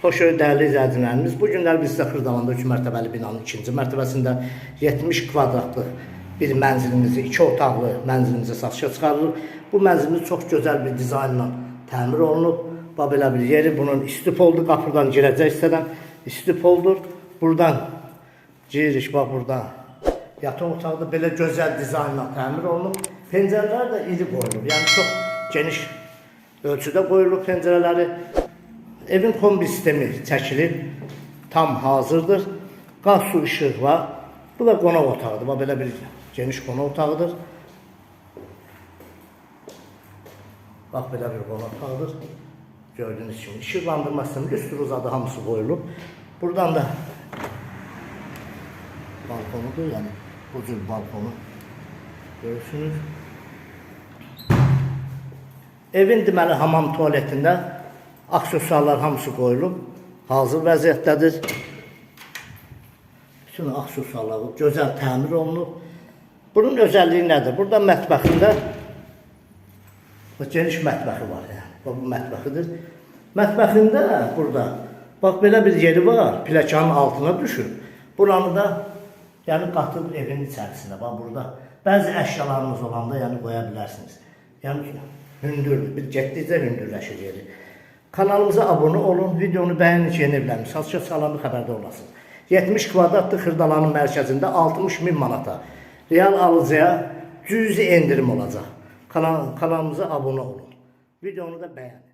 Xoş gördük dəyərli izləyicilərimiz. Bu günlər biz Xırdalanda 3 mərtəbəli binanın 2-ci mərtəbəsində 70 kvadratlıq bir mənzilimizi, 2 otaqlı mənzilimizi satışa çıxarırıq. Bu mənzilimiz çox gözəl bir dizaynla təmir olunub. Bax bir yeri bunun istipoldur. Qapıdan girəcək istədən istipoldur. Buradan giriş bax buradan. Yataq otağı da belə gözəl dizaynla təmir olunub. Pəncərələr də iri qoyulub. Yəni çox geniş ölçüdə qoyulub pəncərələri. Evin kombi sistemi çəkilib, tam hazırdır. Qaz su işıq var. Bu da qonaq otağıdır. Bax belə bir geniş qonaq otağıdır. Bax belə bir qonaq otağıdır. Gördüyünüz kimi işıqlandırma üstü uzadı hamısı qoyulub. Buradan da balkonudur, yəni bu cür balkonu görürsünüz. Evin deməli hamam tualetində aksesuarlar hamısı qoyulub. Hazır vəziyyətdədir. Bütün aksesuarlar gözəl təmir olunub. Bunun özəlliyi nədir? Burada mətbəxində bu geniş mətbəxi var yəni. Bax bu mətbəxidir. Mətbəxində burada bax belə bir yeri var, pləkanın altına düşür. Buranı da yəni qatıb evin içərisinə. Bax burada bəzi əşyalarınız olanda yəni qoya bilərsiniz. Yəni hündürdür. Bir getdikcə hündürləşir yeri. Kanalımıza abunə olun, videonu bəyənin ki, yeni evlənmiş. Satışa salamı xəbərdə olasınız. 70 kvadratlı Xırdalanın mərkəzində 60 min manata real alıcıya cüzi endirim olacaq. Kanal, kanalımıza abunə olun. Videonu da bəyənin.